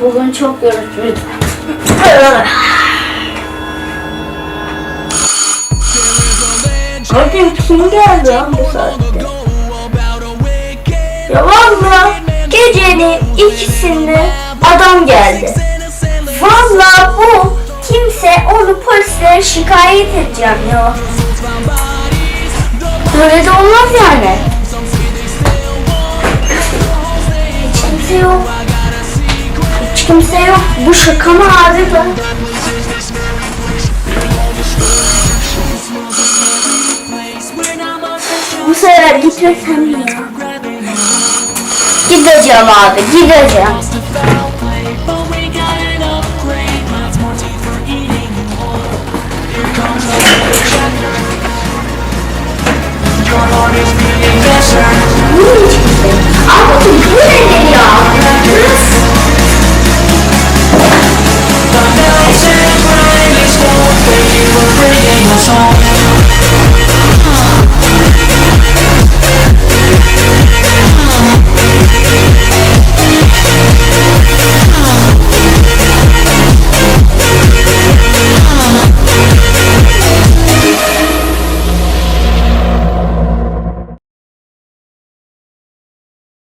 Bugün çok yorucuydu. Hadi kim geldi lan bu saatte? Ya valla gecenin ikisinde adam geldi. Valla bu kimse onu polislere şikayet edeceğim ya. Böyle de olmaz yani. Hiç kimse yok. Kimse yok. Bu şaka mı abi bu? Bu sefer gitmesem mi ya? Gideceğim abi, gideceğim.